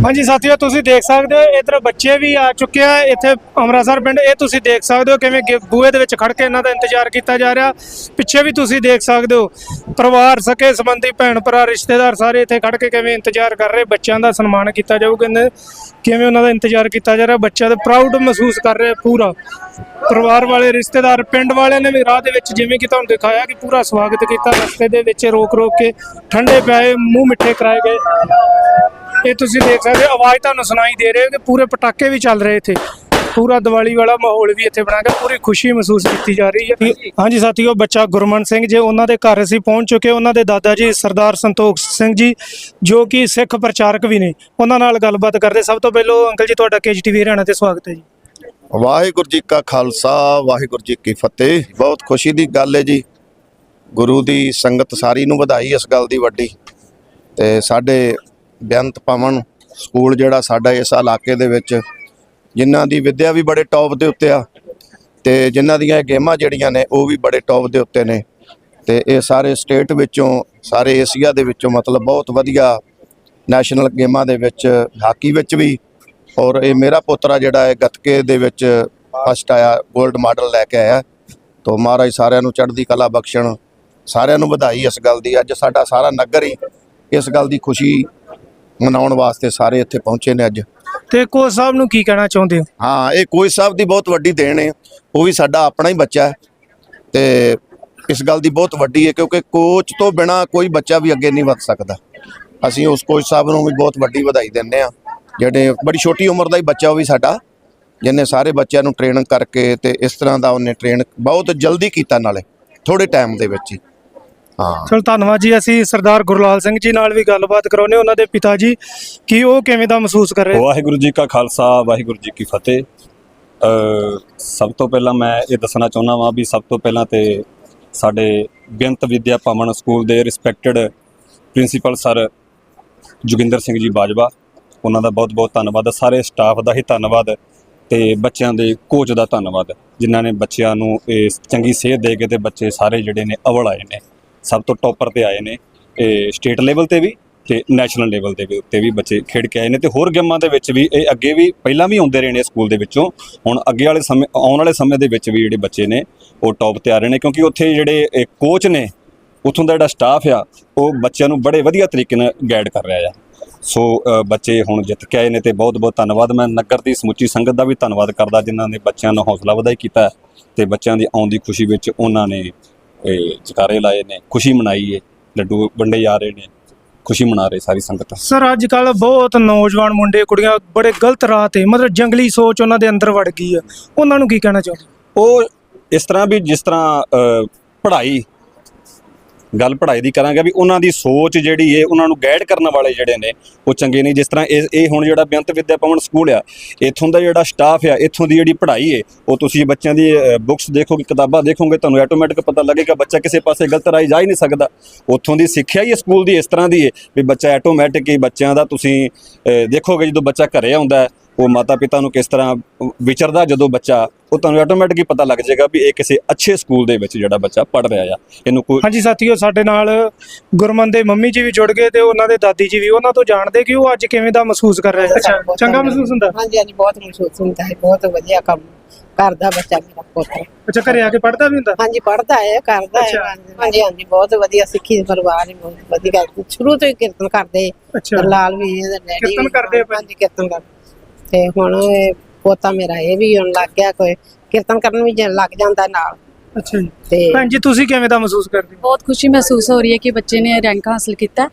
ਹਾਂਜੀ, ਸਾਥੀਓ, ਤੁਸੀਂ ਦੇਖ ਸਕਦੇ ਹੋ, ਇਧਰ ਬੱਚੇ ਵੀ ਆ ਚੁੱਕੇ ਆ, ਇੱਥੇ ਅੰਮ੍ਰਿਤਸਰ ਪਿੰਡ, ਇਹ ਤੁਸੀਂ ਦੇਖ ਸਕਦੇ ਹੋ ਕਿਵੇਂ ਗੇ- ਬੂਹੇ ਦੇ ਵਿੱਚ ਖੜ ਕੇ ਇਹਨਾਂ ਦਾ ਇੰਤਜ਼ਾਰ ਕੀਤਾ ਜਾ ਰਿਹਾ। ਪਿੱਛੇ ਵੀ ਤੁਸੀਂ ਦੇਖ ਸਕਦੇ ਹੋ, ਪਰਿਵਾਰ ਸਕੇ, ਸੰਬੰਧੀ ਭੈਣ ਭਰਾ, ਰਿਸ਼ਤੇਦਾਰ ਸਾਰੇ ਇੱਥੇ ਖੜ ਕੇ ਕਿਵੇਂ ਇੰਤਜ਼ਾਰ ਕਰ ਰਹੇ, ਬੱਚਿਆਂ ਦਾ ਸਨਮਾਨ ਕੀਤਾ ਜਾਊਗਾ ਕਿਵੇਂ ਉਹਨਾਂ ਦਾ ਇੰਤਜ਼ਾਰ ਕੀਤਾ ਜਾ ਰਿਹਾ, ਬੱਚਿਆਂ ਦੇ ਪ੍ਰਾਊਡ ਮਹਿਸੂਸ ਕਰ ਰਿਹਾ ਪੂਰਾ। ਪਰਿਵਾਰ ਵਾਲੇ, ਰਿਸ਼ਤੇਦਾਰ, ਪਿੰਡ ਵਾਲਿਆਂ ਨੇ ਵੀ ਰਾਹ ਦੇ ਵਿੱਚ ਜਿਵੇਂ ਕਿ ਤੁਹਾਨੂੰ ਦਿਖਾਇਆ ਕਿ ਪੂਰਾ ਸਵਾਗਤ ਕੀਤਾ, ਰਸਤੇ ਦੇ ਵਿੱਚ ਰੋਕ ਰੋਕ ਕੇ ਠੰਡੇ ਪਿਆਏ, ਮੂੰਹ ਮਿੱਠੇ ਕਰਾਏ ਗਏ। ਇਹ ਤੁਸੀਂ ਦੇਖ ਸਕਦੇ ਹੋ ਆਵਾਜ਼ ਤੁਹਾਨੂੰ ਸੁਣਾਈ ਦੇ ਰਹੀ ਹੈ ਕਿ ਪੂਰੇ ਪਟਾਕੇ ਵੀ ਚੱਲ ਰਹੇ ਇੱਥੇ। ਪੂਰਾ ਦੀਵਾਲੀ ਵਾਲਾ ਮਾਹੌਲ ਵੀ ਇੱਥੇ ਬਣਾ ਕੇ ਪੂਰੀ ਖੁਸ਼ੀ ਮਹਿਸੂਸ ਕੀਤੀ ਜਾ ਰਹੀ ਹੈ। ਹਾਂਜੀ ਸਾਥੀਓ ਬੱਚਾ ਗੁਰਮਨ ਸਿੰਘ ਜੇ ਉਹਨਾਂ ਦੇ ਘਰ ਅਸੀਂ ਪਹੁੰਚ ਚੁੱਕੇ ਉਹਨਾਂ ਦੇ ਦਾਦਾ ਜੀ ਸਰਦਾਰ ਸੰਤੋਖ ਸਿੰਘ ਜੀ ਜੋ ਕਿ ਸਿੱਖ ਪ੍ਰਚਾਰਕ ਵੀ ਨੇ। ਉਹਨਾਂ ਨਾਲ ਗੱਲਬਾਤ ਕਰਦੇ ਸਭ ਤੋਂ ਪਹਿਲਾਂ ਅੰਕਲ ਜੀ ਤੁਹਾਡਾ ਕੇਜੀਟੀਵੀ ਹਰਿਆਣਾ ਤੇ ਸਵਾਗਤ ਹੈ ਜੀ। ਵਾਹਿਗੁਰੂ ਜੀ ਕਾ ਖਾਲਸਾ ਵਾਹਿਗੁਰੂ ਜੀ ਕੀ ਫਤਿਹ। ਬਹੁਤ ਖੁਸ਼ੀ ਦੀ ਗੱਲ ਹੈ ਜੀ। ਗੁਰੂ ਦੀ ਸੰਗਤ ਸਾਰੀ ਨੂੰ ਵਧਾਈ ਇਸ ਗੱਲ ਦੀ ਵੱਡੀ। ਤੇ ਸਾਡੇ ਬੇਅੰਤ ਪਵਨ ਸਕੂਲ ਜਿਹੜਾ ਸਾਡਾ ਇਸ ਇਲਾਕੇ ਦੇ ਵਿੱਚ, ਜਿਨ੍ਹਾਂ ਦੀ ਵਿੱਦਿਆ ਵੀ ਬੜੇ ਟੌਪ ਦੇ ਉੱਤੇ ਆ ਤੇ ਜਿਨ੍ਹਾਂ ਦੀਆਂ ਗੇਮਾਂ ਜਿਹੜੀਆਂ ਨੇ ਉਹ ਵੀ ਬੜੇ ਟੌਪ ਦੇ ਉੱਤੇ ਨੇ ਤੇ ਇਹ ਸਾਰੇ ਸਟੇਟ ਵਿੱਚੋਂ, ਸਾਰੇ ਏਸ਼ੀਆ ਦੇ ਵਿੱਚੋਂ ਮਤਲਬ ਬਹੁਤ ਵਧੀਆ ਨੈਸ਼ਨਲ ਗੇਮਾਂ ਦੇ ਵਿੱਚ, ਹਾਕੀ ਵਿੱਚ ਵੀ ਔਰ ਇਹ ਮੇਰਾ ਪੋਤਰਾ ਜਿਹੜਾ ਹੈ ਗੱਤਕੇ ਦੇ ਵਿੱਚ ਫਸਟ ਆਇਆ 골ਡ ਮੈਡਲ ਲੈ ਕੇ ਆਇਆ ਤੋਂ ਮਹਾਰਾਜ ਸਾਰਿਆਂ ਨੂੰ ਚੜ੍ਹਦੀ ਕਲਾ ਬਖਸ਼ਣ, ਸਾਰਿਆਂ ਨੂੰ ਵਧਾਈ ਇਸ ਗੱਲ ਦੀ, ਅੱਜ ਸਾਡਾ ਸਾਰਾ ਨਗਰ ਹੀ ਇਸ ਗੱਲ ਦੀ ਖੁਸ਼ੀ ਮਨਾਉਣ ਵਾਸਤੇ ਸਾਰੇ ਇੱਥੇ ਪਹੁੰਚੇ ਨੇ ਅੱਜ। ਤੇ ਕੋਚ ਸਾਹਿਬ ਨੂੰ ਕੀ ਕਹਿਣਾ ਚਾਹੁੰਦੇ ਹੋ? ਹਾਂ ਇਹ ਕੋਈ ਸਾਹਿਬ ਦੀ ਬਹੁਤ ਵੱਡੀ ਦੇਣ ਹੈ। ਉਹ ਵੀ ਸਾਡਾ ਆਪਣਾ ਹੀ ਬੱਚਾ ਹੈ। ਤੇ ਇਸ ਗੱਲ ਦੀ ਬਹੁਤ ਵੱਡੀ ਹੈ ਕਿਉਂਕਿ ਕੋਚ ਤੋਂ ਬਿਨਾ ਕੋਈ ਬੱਚਾ ਵੀ ਅੱਗੇ ਨਹੀਂ ਵਧ ਸਕਦਾ। ਅਸੀਂ ਉਸ ਕੋਚ ਸਾਹਿਬ ਨੂੰ ਵੀ ਬਹੁਤ ਵੱਡੀ ਵਧਾਈ ਦਿੰਦੇ ਆ ਜਿਹੜੇ ਬੜੀ ਛੋਟੀ ਉਮਰ ਦਾ ਹੀ ਬੱਚਾ ਉਹ ਵੀ ਸਾਡਾ ਜਿਹਨੇ ਸਾਰੇ ਬੱਚਿਆਂ ਨੂੰ ਟ੍ਰੇਨ ਕਰਕੇ ਤੇ ਇਸ ਤਰ੍ਹਾਂ ਦਾ ਉਹਨੇ ਟ੍ਰੇਨ ਬਹੁਤ ਜਲਦੀ ਕੀਤਾ ਨਾਲੇ ਥੋੜੇ ਟਾਈਮ ਦੇ ਵਿੱਚ ਹੀ। ਹਾਂ। ਚਲੋ ਧੰਨਵਾਦ ਜੀ ਅਸੀਂ ਸਰਦਾਰ ਗੁਰਲਾਲ ਸਿੰਘ ਜੀ ਨਾਲ ਵੀ ਗੱਲਬਾਤ ਕਰਾਉਨੇ ਉਹਨਾਂ ਦੇ ਪਿਤਾ ਜੀ ਕਿ ਉਹ ਕਿਵੇਂ ਦਾ ਮਹਿਸੂਸ ਕਰ ਰਹੇ? ਵਾਹਿਗੁਰੂ ਜੀ ਕਾ ਖਾਲਸਾ ਵਾਹਿਗੁਰੂ ਜੀ ਕੀ ਫਤਿਹ। ਸਭ ਤੋਂ ਪਹਿਲਾਂ ਮੈਂ ਇਹ ਦੱਸਣਾ ਚਾਹੁੰਦਾ ਵਾਂ ਵੀ ਸਭ ਤੋਂ ਪਹਿਲਾਂ ਤੇ ਸਾਡੇ ਬੇਅੰਤ ਵਿਦਿਆ ਭਵਨ ਸਕੂਲ ਦੇ respected principal sir Joginder Singh ji Bajwa ਉਹਨਾਂ ਦਾ ਬਹੁਤ ਬਹੁਤ ਧੰਨਵਾਦ। ਸਾਰੇ ਸਟਾਫ ਦਾ ਹੀ ਧੰਨਵਾਦ ਤੇ ਬੱਚਿਆਂ ਦੇ ਕੋਚ ਦਾ ਧੰਨਵਾਦ ਜਿਨ੍ਹਾਂ ਨੇ ਬੱਚਿਆਂ ਨੂੰ ਇਹ ਚੰਗੀ ਸੇਧ ਦੇ ਕੇ ਤੇ ਬੱਚੇ ਸਾਰੇ ਜਿਹੜੇ ਨੇ ਅਵਲ ਆਏ ਨੇ। ਸਭ ਤੋਂ ਟੌਪਰ ਤੇ ਆਏ ਨੇ ਇਹ ਸਟੇਟ ਲੈਵਲ ਤੇ ਵੀ ਤੇ ਨੈਸ਼ਨਲ ਲੈਵਲ ਦੇ ਵੀ ਉੱਤੇ ਵੀ ਬੱਚੇ ਖੇਡ ਕੇ ਆਏ ਨੇ ਤੇ ਹੋਰ ਗੇਮਾਂ ਦੇ ਵਿੱਚ ਵੀ ਇਹ ਅੱਗੇ ਵੀ ਪਹਿਲਾਂ ਵੀ ਆਉਂਦੇ ਰਹੇ ਨੇ ਸਕੂਲ ਦੇ ਵਿੱਚੋਂ, ਹੁਣ ਅੱਗੇ ਵਾਲੇ ਸਮੇਂ, ਆਉਣ ਵਾਲੇ ਸਮੇਂ ਦੇ ਵਿੱਚ ਵੀ ਜਿਹੜੇ ਬੱਚੇ ਨੇ ਉਹ ਟੌਪ ਤੇ ਆ ਰਹੇ ਨੇ ਕਿਉਂਕਿ ਉੱਥੇ ਜਿਹੜੇ ਕੋਚ ਨੇ, ਉੱਥੋਂ ਦਾ ਜਿਹੜਾ ਸਟਾਫ ਆ, ਉਹ ਬੱਚਿਆਂ ਨੂੰ ਬੜੇ ਵਧੀਆ ਤਰੀਕੇ ਨਾਲ ਗਾਈਡ ਕਰ ਰਿਹਾ ਆ। ਸੋ ਬੱਚੇ ਹੁਣ ਜਿੱਤ ਕੇ ਆਏ ਨੇ ਤੇ ਬਹੁਤ ਬਹੁਤ ਧੰਨਵਾਦ। ਮੈਂ ਨਗਰ ਦੀ ਸਮੁੱਚੀ ਸੰਗਤ ਦਾ ਵੀ ਧੰਨਵਾਦ ਕਰਦਾ ਜਿਨ੍ਹਾਂ ਨੇ ਬੱਚਿਆਂ ਨੂੰ ਹੌਸਲਾ ਵਧਾਈ ਕੀਤਾ ਹੈ ਤੇ ਬੱਚਿਆਂ ਦੀ ਆਉਣ ਦੀ ਖੁਸ਼ੀ ਵਿੱਚ ਉਹਨਾਂ ਨੇ ਇਹ ਜਕਾਰੇ ਲਾਏ ਨੇ ਖੁਸ਼ੀ ਮਨਾਈ ਹੈ ਲੱਡੂ ਵੰਡੇ ਜਾ ਰਹੇ ਨੇ ਖੁਸ਼ੀ ਮਨਾ ਰਹੇ ਸਾਰੀ ਸੰਗਤ। ਸਰ ਅੱਜ ਕੱਲ ਬਹੁਤ ਨੌਜਵਾਨ ਮੁੰਡੇ ਕੁੜੀਆਂ ਬੜੇ ਗਲਤ ਰਾਹ ਤੇ ਮਤਲਬ ਜੰਗਲੀ ਸੋਚ ਉਹਨਾਂ ਦੇ ਅੰਦਰ ਵੜ ਗਈ ਆ। ਉਹਨਾਂ ਨੂੰ ਕੀ ਕਹਿਣਾ ਚਾਹੁੰਦੇ? ਉਹ ਇਸ ਤਰ੍ਹਾਂ ਵੀ ਜਿਸ ਤਰ੍ਹਾਂ ਪੜ੍ਹਾਈ ਗੱਲ ਪੜ੍ਹਾਈ ਦੀ ਕਰਾਂਗੇ ਵੀ ਉਹਨਾਂ ਦੀ ਸੋਚ ਜਿਹੜੀ ਏ, ਉਹਨਾਂ ਨੂੰ ਗਾਈਡ ਕਰਨ ਵਾਲੇ ਜਿਹੜੇ ਨੇ, ਉਹ ਚੰਗੇ ਨਹੀਂ ਜਿਸ ਤਰ੍ਹਾਂ ਇਹ ਇਹ ਹੁਣ ਜਿਹੜਾ ਬੇਅੰਤ ਵਿਦਿਆ ਭਵਨ ਸਕੂਲ ਆ, ਇੱਥੋਂ ਦਾ ਜਿਹੜਾ ਸਟਾਫ ਆ, ਇੱਥੋਂ ਦੀ ਜਿਹੜੀ ਪੜ੍ਹਾਈ ਏ, ਉਹ ਤੁਸੀਂ ਬੱਚਿਆਂ ਦੀ ਬੁੱਕਸ ਦੇਖੋਗੇ, ਕਿਤਾਬਾਂ ਦੇਖੋਗੇ, ਤੁਹਾਨੂੰ ਆਟੋਮੈਟਿਕ ਪਤਾ ਲੱਗੇਗਾ ਬੱਚਾ ਕਿਸੇ ਪਾਸੇ ਗਲਤ ਰਾਹ ਜਾ ਹੀ ਨਹੀਂ ਸਕਦਾ। ਉੱਥੋਂ ਦੀ ਸਿੱਖਿਆ ਹੀ ਸਕੂਲ ਦੀ ਇਸ ਤਰ੍ਹਾਂ ਦੀ ਏ, ਵੀ ਬੱਚਾ ਆਟੋਮੈਟਿਕ ਹੀ ਬੱਚਿਆਂ ਦਾ ਤੁਸੀਂ ਦੇਖੋਗੇ ਜਦੋਂ ਬੱਚਾ ਘਰੇ ਆਉਂਦਾ ਉਹ ਮਾਤਾ ਪਿਤਾ ਨੂੰ ਕਿਸ ਤਰ੍ਹਾਂ ਵਿਚਰਦਾ ਜਦੋਂ ਬੱਚਾ ਉਹ ਤੁਹਾਨੂੰ ਆਟੋਮੈਟਿਕ ਹੀ ਪਤਾ ਲੱਗ ਜਾਏਗਾ ਵੀ ਇਹ ਕਿਸੇ ਅੱਛੇ ਸਕੂਲ ਦੇ ਵਿੱਚ ਜਿਹੜਾ ਬੱਚਾ ਪੜ ਰਿਹਾ ਆ। ਇਹਨੂੰ ਕੋਈ ਹਾਂਜੀ ਸਾਥੀਓ ਸਾਡੇ ਨਾਲ ਗੁਰਮਨ ਦੇ ਮੰਮੀ ਜੀ ਵੀ ਜੁੜ ਗਏ ਤੇ ਉਹਨਾਂ ਦੇ ਦਾਦੀ ਜੀ ਵੀ ਉਹਨਾਂ ਤੋਂ ਜਾਣਦੇ ਕਿ ਉਹ ਅੱਜ ਕਿਵੇਂ ਦਾ ਮਹਿਸੂਸ ਕਰ ਰਹੇ ਅੱਛਾ ਚੰਗਾ ਮਹਿਸੂਸ ਹੁੰਦਾ? ਹਾਂਜੀ ਹਾਂਜੀ ਬਹੁਤ ਮਹਿਸੂਸ ਹੁੰਦਾ ਹੈ ਬਹੁਤ ਵਧੀਆ ਕੰਮ ਕਰਦਾ ਬੱਚਾ ਮੇਰਾ ਪੁੱਤਰ ਅੱਛਾ ਘਰੇ ਆ ਕੇ ਪੜਦਾ ਵੀ ਹੁੰਦਾ? ਹਾਂਜੀ ਪੜਦਾ ਹੈ ਕਰਦਾ ਹੈ। ਹਾਂਜੀ ਹਾਂਜੀ ਬਹੁਤ ਵਧੀਆ ਸਿੱਖੀ ਪਰਿਵਾਰ ਹੈ ਬਹੁਤ ਵਧੀਆ। ਸ਼ੁਰੂ ਤੋਂ ਹੀ ਕੀਰਤਨ ਕਰਦੇ ਅੱਛਾ। ਲਾਲ ਵੀ ਇਹਦਾ ਡੈਡੀ ਕੀਰਤਨ ਕਰਦੇ? ਹਾਂਜੀ ਕੀਰਤਨ ਕਰਦੇ। ਤੇ ਹੁਣ ਇਹ ਪੋਤਾ ਮੇਰਾ ਇਹ ਵੀ ਹੁਣ ਲੱਗ ਗਿਆ ਕੋਈ ਕੀਰਤਨ ਕਰਨ ਵੀ ਜਾ- ਲੱਗ ਜਾਂਦਾ ਨਾਲ। ਅੱਛਾ ਜੀ। ਤੇ ਭੈਣ ਜੀ ਤੁਸੀਂ ਕਿਵੇਂ ਦਾ ਮਹਿਸੂਸ ਕਰਦੇ ਹੋ? ਬਹੁਤ ਖੁਸ਼ੀ ਮਹਿਸੂਸ ਹੋ ਰਹੀ ਹੈ ਕਿ ਬੱਚੇ ਨੇ ਰੈਂਕ ਹਾਸਲ ਕੀਤਾ। ਹੈ।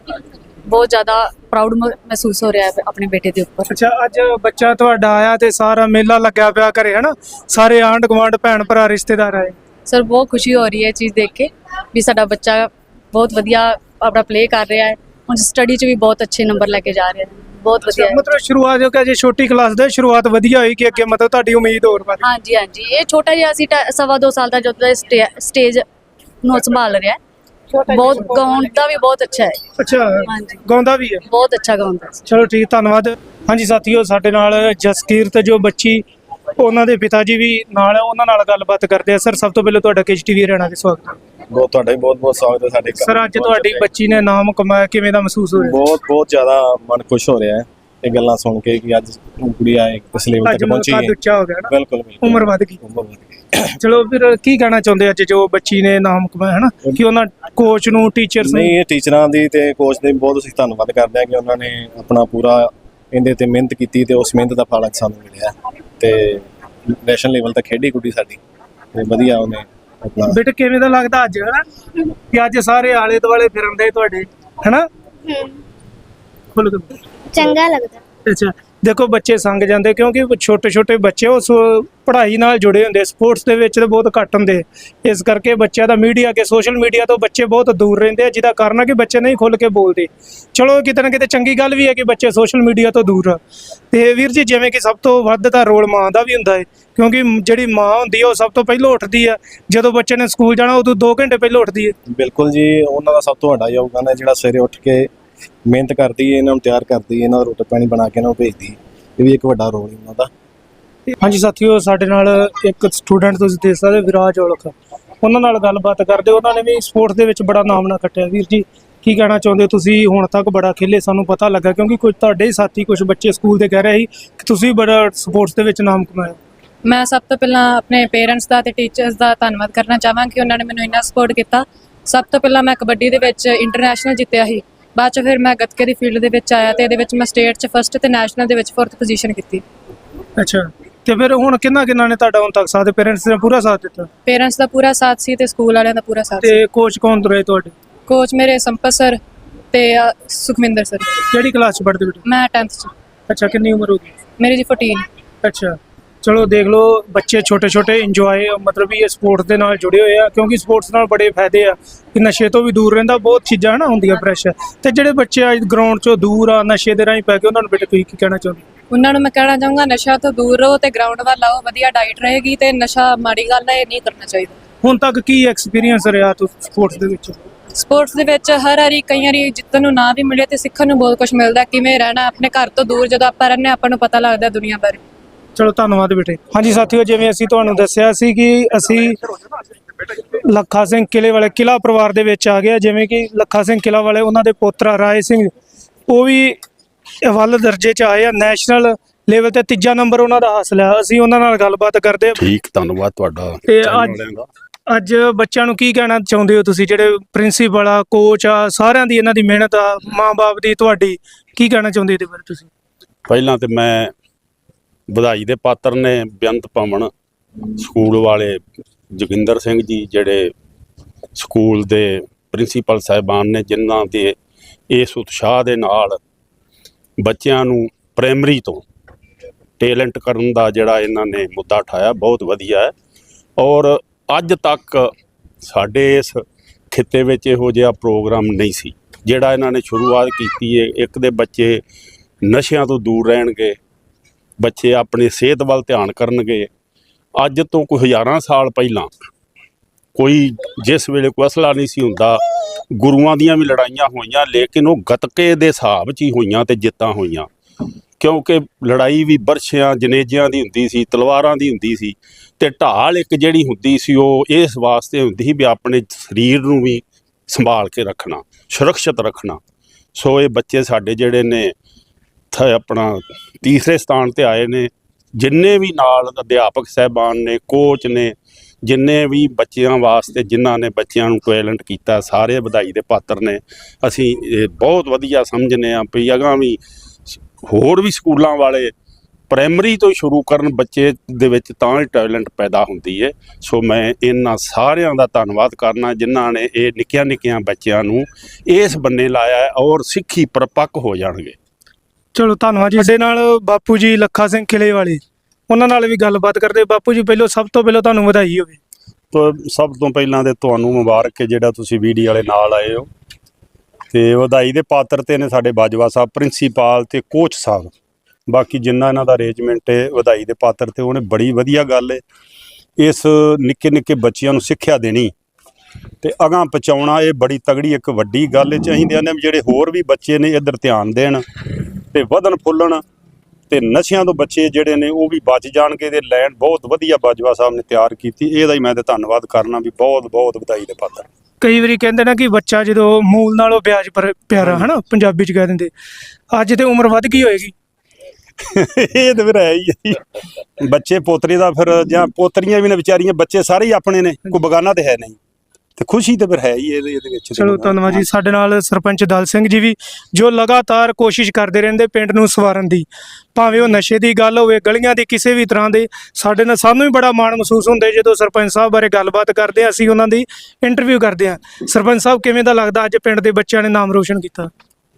ਬਹੁਤ ਜ਼ਿਆਦਾ ਪ੍ਰਾਊਡ ਮਹਿਸੂਸ ਹੋ ਰਿਹਾ ਹੈ ਆਪਣੇ ਬੇਟੇ ਦੇ ਉੱਪਰ। ਅੱਛਾ ਅੱਜ ਬੱਚਾ ਤੁਹਾਡਾ ਆਇਆ ਤੇ ਸਾਰਾ ਮੇਲਾ ਲੱਗਿਆ ਪਿਆ ਘਰੇ ਹਨਾ? ਸਾਰੇ ਆਂਢ ਗੁਆਂਢ ਭੈਣ ਭਰਾ ਰਿਸ਼ਤੇਦਾਰ ਆਏ। ਸਰ ਬਹੁਤ ਖੁਸ਼ੀ ਹੋ ਰਹੀ ਹੈ ਇਹ ਚੀਜ਼ ਦੇਖ ਕੇ ਵੀ ਸਾਡਾ ਬੱਚਾ ਬਹੁਤ ਵਧੀਆ ਆਪਣਾ ਪਲੇ ਕਰ ਰਿਹਾ ਹੈ। ਹੁਣ ਸਟੱਡੀ 'ਚ ਵੀ ਬਹੁਤ ਅੱਛੇ ਨੰਬਰ ਲੈ ਕੇ ਜਾ ਰਿਹਾ ਹੈ। ਬਹੁਤ ਵਧੀਆ। ਹੈ ਮਤਲਬ ਸ਼ੁਰੂਆਤ ਜੋ ਕਿ ਜੇ ਛੋਟੀ ਕਲਾਸ ਦੇ ਸ਼ੁਰੂਆਤ ਵਧੀਆ ਹੋਈ ਕਿ ਅੱਗੇ ਮਤਲਬ ਤੁਹਾਡੀ ਉਮੀਦ ਹੋਰ ਵੱਧ ਹਾਂਜੀ ਹਾਂਜੀ। ਇਹ ਛੋਟਾ ਜਿਹਾ ਸੀ ਢਾ- ਸਵਾ ਦੋ ਸਾਲ ਦਾ ਜਦੋਂ ਸਟੇ- ਸਟੇਜ ਨੂੰ ਸੰਭਾਲ ਰਿਹਾ ਹੈ। ਬਹੁਤ ਗਾਉਣ ਦਾ ਵੀ ਬਹੁਤ ਅੱਛਾ ਹੈ। ਅੱਛਾ ਹਾਂਜੀ। ਗਾਉਂਦਾ ਵੀ ਹੈ? ਬਹੁਤ ਅੱਛਾ ਗਾਉਂਦਾ ਹੈ। ਚਲੋ ਠੀਕ ਧੰਨਵਾਦ। ਹਾਂਜੀ ਸਾਥੀਓ ਸਾਡੇ ਨਾਲ ਜਸਕੀਰਤ ਜੋ ਬੱਚੀ ਉਹਨਾਂ ਦੇ ਪਿਤਾ ਜੀ ਵੀ ਨਾਲ ਹੈ ਉਹਨਾਂ ਨਾਲ ਗੱਲਬਾਤ ਕਰਦੇ ਆ। ਸਰ ਸਭ ਤੋਂ ਪਹਿਲਾਂ ਤੁਹਾਡਾ ਕੇਜੀਟੀਵੀ ਹਰਿਆਣਾ ਦੇ ਸਵਾਗਤ ਹੈ। ਬਹੁਤ ਤੁਹਾਡਾ ਵੀ ਬਹੁਤ ਬਹੁਤ ਸਵਾਗਤ ਹੈ ਸਾਡੇ ਘਰ। ਸਰ ਅੱਜ ਤੁਹਾਡੀ ਬੱਚੀ ਨੇ ਨਾਮ ਕਮਾਇਆ ਕਿਵੇਂ ਦਾ ਮਹਿਸੂਸ ਹੋ ਰਿਹਾ? ਬਹੁਤ ਬਹੁਤ ਜ਼ਿਆਦਾ ਮਨ ਖੁਸ਼ ਹੋ ਰਿਹਾ ਹੈ ਇਹ ਗੱਲਾਂ ਸੁਣ ਕੇ ਕਿ ਅੱਜ ਕੁੜੀਆ ਇਸ ਲੈਵਲ ਤੱਕ ਪਹੁੰਚੀ ਹੈ। ਉੱਚਾ ਹੋ ਗਿਆ ਨਾ? ਬਿਲਕੁਲ ਬਿਲਕੁਲ। ਉਮਰ ਵੱਧ ਗਈ। ਉਮਰ ਵੱਧ ਗਈ। ਚਲੋ ਫਿਰ ਕੀ ਕਹਿਣਾ ਚਾਹੁੰਦੇ ਅੱਜ ਜੋ ਬੱਚੀ ਨੇ ਨਾਮ ਕਮਾਇਆ ਹਨਾ ਕਿ ਉਹਨਾਂ ਕੋਚ ਨੂੰ ਟੀਚਰਸ ਨੂੰ? ਨਹੀਂ ਇਹ ਟੀਚਰਾਂ ਦੀ ਤੇ ਕੋਚ ਦੇ ਬਹੁਤ ਅਸੀਂ ਧੰਨਵਾਦ ਕਰਦੇ ਹਾਂ ਕਿ ਉਹਨਾਂ ਨੇ ਆਪਣਾ ਪੂਰਾ ਇਹਦੇ ਤੇ ਮਿਹਨਤ ਕੀਤੀ ਤੇ ਉਸ ਮਿਹਨਤ ਦਾ ਫਲ ਅੱਜ ਸਾਨੂੰ ਮਿਲਿਆ ਤੇ ਨੈਸ਼ਨਲ ਲੈਵਲ ਤੱਕ ਖੇਡੀ ਕੁੜੀ ਸਾਡੀ। ਤੇ ਵਧੀਆ ਉਹਨੇ ਬੇਟੇ ਕਿਵੇਂ ਦਾ ਲੱਗਦਾ ਅੱਜ ਹਨਾ? ਕਿ ਅੱਜ ਸਾਰੇ ਆਲੇ ਦੁਆਲੇ ਫਿਰਨ ਦੇ ਤੁਹਾਡੇ ਹਨਾ? ਕੇ ਚੰਗਾ ਲੱਗਦਾ। ਅੱਛਾ ਦੇਖੋ ਬੱਚੇ ਸੰਗ ਜਾਂਦੇ ਕਿਉਂਕਿ ਛੋਟੇ ਛੋਟੇ ਬੱਚੇ ਉਸ ਪੜ੍ਹਾਈ ਨਾਲ ਜੁੜੇ ਹੁੰਦੇ, ਸਪੋਰਟਸ ਦੇ ਵਿੱਚ ਤਾਂ ਬਹੁਤ ਘੱਟ ਹੁੰਦੇ। ਇਸ ਕਰਕੇ ਬੱਚਿਆਂ ਦਾ ਮੀਡੀਆ ਕੇ ਸੋਸ਼ਲ ਮੀਡੀਆ ਤੋਂ ਬੱਚੇ ਬਹੁਤ ਦੂਰ ਰਹਿੰਦੇ ਆ, ਜਿਹਦਾ ਕਾਰਨ ਆ ਕਿ ਬੱਚੇ ਨਹੀਂ ਖੁੱਲ ਕੇ ਬੋਲਦੇ। ਚਲੋ ਕਿਤੇ ਨਾ ਕਿਤੇ ਚੰਗੀ ਗੱਲ ਵੀ ਹੈ ਕਿ ਬੱਚੇ ਸੋਸ਼ਲ ਮੀਡੀਆ ਤੋਂ ਦੂਰ ਆ। ਤੇ ਵੀਰ ਜੀ, ਜਿਵੇਂ ਕਿ ਸਭ ਤੋਂ ਵੱਧ ਤਾਂ ਰੋਲ ਮਾਂ ਦਾ ਵੀ ਹੁੰਦਾ ਹੈ ਕਿਉਂਕਿ ਜਿਹੜੀ ਮਾਂ ਹੁੰਦੀ ਹੈ ਉਹ ਸਭ ਤੋਂ ਪਹਿਲਾਂ ਉੱਠਦੀ ਆ। ਜਦੋਂ ਬੱਚੇ ਨੇ ਸਕੂਲ ਜਾਣਾ, ਉਦੋਂ 2 ਘੰਟੇ ਪਹਿਲਾਂ ਉੱਠਦੀ ਹੈ ਬਿਲਕੁਲ ਜੀ, ਉਹਨਾਂ ਦਾ ਸਭ ਤੋਂ ਵੱਡਾ ਯੋਗਦਾਨ ਹੈ ਜਿਹੜਾ ਸਵੇਰੇ ਉੱਠ ਕੇ ਮਿਹਨਤ ਕਰਦੀ ਹੈ ਇਹਨਾਂ ਨੂੰ ਤਿਆਰ ਕਰਦੀ ਹੈ ਇਹਨਾਂ ਦਾ ਰੋਟੀ ਪਾਣੀ ਬਣਾ ਕੇ ਇਹਨਾਂ ਨੂੰ ਭੇਜਦੀ ਹੈ। ਇਹ ਵੀ ਇੱਕ ਵੱਡਾ ਰੋਲ ਹੈ ਉਹਨਾਂ ਦਾ। ਹਾਂਜੀ ਸਾਥੀਓ ਸਾਡੇ ਨਾਲ ਇੱਕ ਸਟੂਡੈਂਟ ਤੁਸੀਂ ਦੇਖ ਸਕਦੇ ਵਿਰਾਜ ਔਲਖ। ਉਹਨਾਂ ਨਾਲ ਗੱਲਬਾਤ ਕਰਦੇ ਉਹਨਾਂ ਨੇ ਵੀ ਸਪੋਰਟਸ ਦੇ ਵਿੱਚ ਬੜਾ ਨਾਮ ਨਾ ਕੱਟਿਆ ਵੀਰ ਜੀ ਕੀ ਕਹਿਣਾ ਚਾਹੁੰਦੇ ਹੋ? ਤੁਸੀਂ ਹੁਣ ਤੱਕ ਬੜਾ ਖੇਲੇ ਸਾਨੂੰ ਪਤਾ ਲੱਗਾ ਕਿਉਂਕਿ ਕੁਝ ਤੁਹਾਡੇ ਹੀ ਸਾਥੀ ਕੁਝ ਬੱਚੇ ਸਕੂਲ ਦੇ ਕਹਿ ਰਹੇ ਸੀ ਕਿ ਤੁਸੀਂ ਬੜਾ ਸਪੋਰਟਸ ਦੇ ਵਿੱਚ ਨਾਮ ਕਮਾਇਆ। ਮੈਂ ਸਭ ਤੋਂ ਪਹਿਲਾਂ ਆਪਣੇ ਪੇਰੈਂਟਸ ਦਾ ਤੇ ਟੀਚਰਸ ਦਾ ਧੰਨਵਾਦ ਕਰਨਾ ਚਾਹਾਂਗੀ। ਉਹਨਾਂ ਨੇ ਮੈਨੂੰ ਇੰਨਾ ਸਪੋਰਟ ਕੀਤਾ। ਸਭ ਤੋਂ ਪਹਿਲਾਂ ਮੈਂ ਕਬੱਡੀ ਦੇ ਵਿੱਚ ਇੰਟਰਨੈਸ਼ਨਲ ਜਿੱਤਿਆ ਸੀ। ਬਾਅਦ ਚ ਫਿਰ ਮੈਂ ਗੱਤਕੇ ਦੀ ਫੀਲਡ ਦੇ ਵਿੱਚ ਆਇਆ ਤੇ ਇਹਦੇ ਵਿੱਚ ਮੈਂ ਸਟੇਟ ਚ ਫਸਟ ਤੇ ਨੈਸ਼ਨਲ ਦੇ ਵਿੱਚ ਫੋਰਥ ਪੋਜੀਸ਼ਨ ਕੀਤੀ। ਅੱਛਾ ਤੇ ਫਿਰ ਹੁਣ ਕਿੰਨਾ ਕਿੰਨਾ ਨੇ ਤੁਹਾਡਾ ਹੁਣ ਤੱਕ ਸਾਥ ਪੇਰੈਂਟਸ ਨੇ ਪੂਰਾ ਸਾਥ ਦਿੱਤਾ? ਪੇਰੈਂਟਸ ਦਾ ਪੂਰਾ ਸਾਥ ਸੀ ਤੇ ਸਕੂਲ ਵਾਲਿਆਂ ਦਾ ਪੂਰਾ ਸਾਥ ਸੀ। ਤੇ ਕੋਚ ਕੌਣ ਰਹੇ ਤੁਹਾਡੇ? ਕੋਚ ਮੇਰੇ ਸੰਪਤ ਸਰ ਤੇ ਅ, ਸੁਖਵਿੰਦਰ ਸਰ ਕਿਹੜੀ ਕਲਾਸ ਚ ਪੜ੍ਹਦੇ ਬੇਟੇ? ਮੈਂ 10th ਚ। ਅੱਛਾ ਕਿੰਨੀ ਉਮਰ ਹੋ ਗਈ? ਮੇਰੀ ਜੀ 14 ਅੱਛਾ। ਚਲੋ ਦੇਖ ਲਓ ਬੱਚੇ ਛੋਟੇ ਛੋਟੇ ਇੰਜੋਏ ਮਤਲਬ ਵੀ ਇਹ ਸਪੋਰਟਸ ਦੇ ਨਾਲ ਜੁੜੇ ਹੋਏ ਆ ਕਿਉਂਕਿ ਸਪੋਰਟਸ ਨਾਲ ਬੜੇ ਫਾਇਦੇ ਆ ਕਿ ਨਸ਼ੇ ਤੋਂ ਵੀ ਦੂਰ ਰਹਿੰਦਾ ਬਹੁਤ ਚੀਜ਼ਾਂ ਹਨਾ ਹੁੰਦੀਆਂ ਫਰੈਸ਼ ਤੇ ਜਿਹੜੇ ਬੱਚੇ ਅੱਜ ਗਰਾਊਂਡ 'ਚੋਂ ਦੂਰ ਆ ਨਸ਼ੇ ਦੇ ਰਾਹੀਂ ਪੈ ਕੇ ਉਹਨਾਂ ਨੂੰ ਬੇਟੇ ਤੁਸੀਂ ਕੀ ਕਹਿਣਾ ਚਾਹੁੰਦੇ ਉਹਨਾਂ ਨੂੰ ਮੈਂ ਕਹਿਣਾ ਚਾਹੂੰਗਾ ਨਸ਼ਾ ਤੋਂ ਦੂਰ ਰਹੋ ਤੇ ਗਰਾਊਂਡ ਵੱਲ ਆਓ ਵਧੀਆ ਡਾਈਟ ਰਹੇਗੀ ਤੇ ਨਸ਼ਾ ਮਾੜੀ ਗੱਲ ਹੈ ਇਹ ਨਹੀਂ ਕਰਨਾ ਚਾਹੀਦਾ। ਹੁਣ ਤੱਕ ਕੀ ਐਕਸਪੀਰੀਅੰਸ ਰਿਹਾ ਤੁਸੀਂ ਸਪੋਰਟਸ ਦੇ ਵਿੱਚ? ਸਪੋਰਟਸ ਦੇ ਵਿੱਚ ਹਰ ਵਾਰੀ ਕਈ ਵਾਰੀ ਜਿੱਤਣ ਨੂੰ ਨਾ ਵੀ ਮਿਲੇ ਤੇ ਸਿੱਖਣ ਨੂੰ ਬਹੁਤ ਕੁਝ ਮਿਲਦਾ ਕਿਵੇਂ ਰਹਿਣਾ ਆਪਣੇ ਘਰ ਤੋਂ ਦੂਰ ਜਦੋਂ ਆਪਾਂ ਰਹਿੰਦੇ ਆਪਾਂ ਨੂੰ ਪਤਾ ਲੱਗਦਾ ਦੁਨੀਆ ਬਾਰੇ। ਚਲੋ ਧੰਨਵਾਦ ਬੇਟੇ। ਹਾਂਜੀ ਸਾਥੀਓ ਜਿਵੇਂ ਅਸੀਂ ਤੁਹਾਨੂੰ ਦੱਸਿਆ ਸੀ ਕਿ ਅਸੀਂ ਲੱਖਾ ਸਿੰਘ ਕਿਲੇ ਵਾਲੇ ਕਿਲਾ ਪਰਿਵਾਰ ਦੇ ਵਿੱਚ ਆ ਗਏ ਹਾਂ। ਜਿਵੇਂ ਕਿ ਲੱਖਾ ਸਿੰਘ ਕਿਲਾ ਵਾਲੇ ਉਹਨਾਂ ਦੇ ਪੋਤਰਾ ਰਾਏ ਸਿੰਘ ਉਹ ਵੀ ਵੱਲ ਦਰਜੇ 'ਚ ਆਏ ਆ ਨੈਸ਼ਨਲ ਲੈਵਲ ਤੇ ਤੀਜਾ ਨੰਬਰ ਉਹਨਾਂ ਦਾ ਹਾਸਲ ਹੈ ਅਸੀਂ ਉਹਨਾਂ ਨਾਲ ਗੱਲਬਾਤ ਕਰਦੇ ਹਾਂ ਠੀਕ ਧੰਨਵਾਦ ਤੁਹਾਡਾ। ਤੇ ਅੱਜ- ਅੱਜ ਬੱਚਿਆਂ ਨੂੰ ਕੀ ਕਹਿਣਾ ਚਾਹੁੰਦੇ ਹੋ ਤੁਸੀਂ? ਜਿਹੜੇ ਪ੍ਰਿੰਸੀਪਲ ਆ ਕੋਚ ਆ ਸਾਰਿਆਂ ਦੀ ਇਹਨਾਂ ਦੀ ਮਿਹਨਤ ਆ ਮਾਂ-ਬਾਪ ਦੀ ਤੁਹਾਡੀ ਕੀ ਕਹਿਣਾ ਚਾਹੁੰਦੇ ਇਹਦੇ ਬਾਰੇ ਤੁਸੀਂ? ਪਹਿਲਾਂ ਤੇ ਮੈਂ ਵਧਾਈ ਦੇ ਪਾਤਰ ਨੇ ਬੇਅੰਤ ਭਵਨ ਸਕੂਲ ਵਾਲੇ ਜੋਗਿੰਦਰ ਸਿੰਘ ਜੀ, ਜਿਹੜੇ ਸਕੂਲ ਦੇ ਪ੍ਰਿੰਸੀਪਲ ਸਾਹਿਬਾਨ ਨੇ, ਜਿਨ੍ਹਾਂ ਦੇ ਇਸ ਉਤਸ਼ਾਹ ਦੇ ਨਾਲ ਬੱਚਿਆਂ ਨੂੰ ਪ੍ਰਾਇਮਰੀ ਤੋਂ ਟੈਲੈਂਟ ਕਰਨ ਦਾ ਜਿਹੜਾ ਇਹਨਾਂ ਨੇ ਮੁੱਦਾ ਉਠਾਇਆ, ਬਹੁਤ ਵਧੀਆ ਹੈ। ਔਰ ਅੱਜ ਤੱਕ ਸਾਡੇ ਇਸ ਖਿੱਤੇ ਵਿੱਚ ਇਹੋ ਜਿਹਾ ਪ੍ਰੋਗਰਾਮ ਨਹੀਂ ਸੀ, ਜਿਹੜਾ ਇਹਨਾਂ ਨੇ ਸ਼ੁਰੂਆਤ ਕੀਤੀ ਹੈ। ਇੱਕ ਦੇ ਬੱਚੇ ਨਸ਼ਿਆਂ ਤੋਂ ਦੂਰ ਰਹਿਣਗੇ ਬੱਚੇ ਆਪਣੀ ਸਿਹਤ ਵੱਲ ਧਿਆਨ ਕਰਨਗੇ। ਅੱਜ ਤੋਂ ਕੋਈ ਹਜ਼ਾਰਾਂ ਸਾਲ ਪਹਿਲਾਂ ਕੋਈ ਜਿਸ ਵੇਲੇ ਕੋਈ ਅਸਲਾ ਨਹੀਂ ਸੀ ਹੁੰਦਾ, ਗੁਰੂਆਂ ਦੀਆਂ ਵੀ ਲੜਾਈਆਂ ਹੋਈਆਂ, ਲੇਕਿਨ ਉਹ ਗਤਕੇ ਦੇ ਹਿਸਾਬ 'ਚ ਹੀ ਹੋਈਆਂ ਤੇ ਜਿੱਤਾਂ ਹੋਈਆਂ। ਕਿਉਂਕਿ ਲੜਾਈ ਵੀ ਬਰਸ਼ਿਆਂ ਜਨੇਜਿਆਂ ਦੀ ਹੁੰਦੀ ਸੀ, ਤਲਵਾਰਾਂ ਦੀ ਹੁੰਦੀ ਸੀ ਤੇ ਢਾਲ ਇੱਕ ਜਿਹੜੀ ਹੁੰਦੀ ਸੀ, ਉਹ ਇਸ ਵਾਸਤੇ ਹੁੰਦੀ ਸੀ ਵੀ ਆਪਣੇ ਸਰੀਰ ਨੂੰ ਵੀ ਸੰਭਾਲ ਕੇ ਰੱਖਣਾ, ਸੁਰੱਖਿਅਤ ਰੱਖਣਾ। ਸੋ ਇਹ ਬੱਚੇ ਸਾਡੇ ਜਿਹੜੇ ਨੇ ਆਪਣਾ ਤੀਸਰੇ ਸਥਾਨ ਤੇ ਆਏ ਨੇ, ਜਿੰਨੇ ਵੀ ਨਾਲ ਅਧਿਆਪਕ ਸਹਿਬਾਨ ਨੇ ਕੋਚ ਨੇ, ਜਿੰਨੇ ਵੀ ਬੱਚਿਆਂ ਵਾਸਤੇ ਜਿਨ੍ਹਾਂ ਨੇ ਬੱਚਿਆਂ ਨੂੰ ਟੈਲੈਂਟ ਕੀਤਾ, ਸਾਰੇ ਵਧਾਈ ਦੇ ਪਾਤਰ ਨੇ। ਅਸੀਂ ਇਹ ਬਹੁਤ ਵਧੀਆ ਸਮਝਨੇ ਆ ਵੀ ਅਗਾਂ ਵੀ ਹੋਰ ਵੀ ਸਕੂਲਾਂ ਵਾਲੇ ਪ੍ਰਾਇਮਰੀ ਤੋਂ ਹੀ ਸ਼ੁਰੂ ਕਰਨ ਬੱਚੇ ਦੇ ਵਿੱਚ ਤਾਂ ਹੀ ਟੈਲੈਂਟ ਪੈਦਾ ਹੁੰਦੀ ਹੈ ਸੋ ਮੈਂ ਇਹਨਾਂ ਸਾਰਿਆਂ ਦਾ ਧੰਨਵਾਦ ਕਰਨਾ, ਜਿਨ੍ਹਾਂ ਨੇ ਇਹ ਨਿੱਕੀਆਂ ਨਿੱਕੀਆਂ ਬੱਚਿਆਂ ਨੂੰ ਇਸ ਬੰਨੇ ਲਾਇਆ ਔਰ ਸਿੱਖੀ ਪਰਪੱਕ ਹੋ ਜਾਣਗੇ। ਚਲੋ ਧੰਨਵਾਦ ਜੀ। ਸਾਡੇ ਨਾਲ ਬਾਪੂ ਜੀ ਲੱਖਾ ਸਿੰਘ ਕਿਲੇ ਵਾਲੇ ਉਹਨਾਂ ਨਾਲ ਵੀ ਗੱਲਬਾਤ ਕਰਦੇ ਬਾਪੂ ਜੀ ਪਹਿਲਾਂ ਸਭ ਤੋਂ ਪਹਿਲਾਂ ਤੁਹਾਨੂੰ ਵਧਾਈ ਹੋਵੇ। ਤੋ ਸਭ ਤੋਂ ਪਹਿਲਾਂ ਤੇ ਤੁਹਾਨੂੰ ਮੁਬਾਰਕ ਹੈ ਜਿਹੜਾ ਤੁਸੀਂ ਵੀਡੀਓ ਵਾਲੇ ਨਾਲ ਆਏ ਹੋ। ਤੇ ਵਧਾਈ ਦੇ ਪਾਤਰ ਤੇ ਨੇ ਸਾਡੇ ਬਾਜਵਾ ਸਾਹਿਬ ਪ੍ਰਿੰਸੀਪਲ ਤੇ ਕੋਚ ਸਾਹਿਬ। ਬਾਕੀ ਜਿੰਨਾ ਇਹਨਾਂ ਦਾ ਅਰੇਂਜਮੈਂਟ ਹੈ ਵਧਾਈ ਦੇ ਪਾਤਰ ਤੇ ਉਹਨੇ ਬੜੀ ਵਧੀਆ ਗੱਲ ਹੈ। ਇਸ ਨਿੱਕੇ ਨਿੱਕੇ ਬੱਚਿਆਂ ਨੂੰ ਸਿੱਖਿਆ ਦੇਣੀ। ਤੇ ਅਗਾਂਹ ਪਹੁੰਚਾਉਣਾ ਇਹ ਬੜੀ ਤਗੜੀ ਇੱਕ ਵੱਡੀ ਗੱਲ ਹੈ। ਚਾਹੀਦੇ ਨੇ ਵੀ ਜਿਹੜੇ ਹੋਰ ਵੀ ਬੱਚੇ ਨੇ ਇੱਧਰ ਧਿਆਨ ਦੇਣ। ਤੇ ਵਧਣ ਫੁੱਲਣ ਤੇ ਨਸ਼ਿਆਂ ਤੋਂ ਬੱਚੇ ਜਿਹੜੇ ਨੇ ਉਹ ਵੀ ਬਚ ਜਾਣਗੇ ਤੇ ਲੈਣ ਬਹੁਤ ਵਧੀਆ ਬਾਜਵਾ ਸਾਹਿਬ ਨੇ ਤਿਆਰ ਕੀਤੀ। ਇਹਦਾ ਹੀ ਮੈਂ ਤੇ ਧੰਨਵਾਦ ਕਰਨਾ ਵੀ ਬਹੁਤ ਬਹੁਤ ਵਧਾਈ ਦੇ ਪਾਤਰ। ਕਈ ਵਾਰੀ ਕਹਿੰਦੇ ਨਾ ਕਿ ਬੱਚਾ ਜਦੋਂ ਮੂਲ ਨਾਲੋਂ ਵਿਆਜ ਪਰ ਪਿਆਰਾ ਹਨਾ ਪੰਜਾਬੀ ਚ ਕਹਿ ਦਿੰਦੇ। ਅੱਜ ਤੇ ਉਮਰ ਵੱਧ ਗਈ ਹੋਏਗੀ। ਇਹ ਤਾਂ ਫਿਰ ਹੈ ਹੀ। ਬੱਚੇ ਪੋਤਰੀ ਦਾ ਫਿਰ ਜਾਂ ਪੋਤਰੀਆਂ ਵੀ ਨੇ ਵਿਚਾਰੀਆਂ ਬੱਚੇ ਸਾਰੇ ਹੀ ਆਪਣੇ ਨੇ ਕੋਈ ਬਗਾਨਾ ਤੇ ਹੈ ਨਹੀਂ। ਤੇ ਖੁਸ਼ੀ ਤਾਂ ਫਿਰ ਹੈ ਹੀ ਇਹਦੇ ਇਹਦੇ ਵਿੱਚ ਚਲੋ ਧੰਨਵਾਦ ਜੀ। ਸਾਡੇ ਨਾਲ ਸਰਪੰਚ ਦਲ ਸਿੰਘ ਜੀ ਵੀ ਜੋ ਲਗਾਤਾਰ ਕੋਸ਼ਿਸ਼ ਕਰਦੇ ਰਹਿੰਦੇ ਪਿੰਡ ਨੂੰ ਸਵਾਰਨ ਦੀ। ਭਾਵੇਂ ਉਹ ਨਸ਼ੇ ਦੀ ਗੱਲ ਹੋਵੇ ਗਲੀਆਂ ਦੀ ਕਿਸੇ ਵੀ ਤਰ੍ਹਾਂ ਦੇ ਸਾਡੇ ਨਾਲ ਸਾਨੂੰ ਵੀ ਬੜਾ ਮਾਣ ਮਹਿਸੂਸ ਹੁੰਦਾ ਜਦੋਂ ਸਰਪੰਚ ਸਾਹਿਬ ਬਾਰੇ ਗੱਲਬਾਤ ਕਰਦੇ ਹਾਂ ਅਸੀਂ ਉਹਨਾਂ ਦੀ ਇੰਟਰਵਿਊ ਕਰਦੇ ਹਾਂ। ਸਰਪੰਚ ਸਾਹਿਬ ਕਿਵੇਂ ਦਾ ਲੱਗਦਾ ਅੱਜ ਪਿੰਡ ਦੇ ਬੱਚਿਆਂ ਨੇ ਨਾਮ ਰੋਸ਼ਨ ਕੀਤਾ?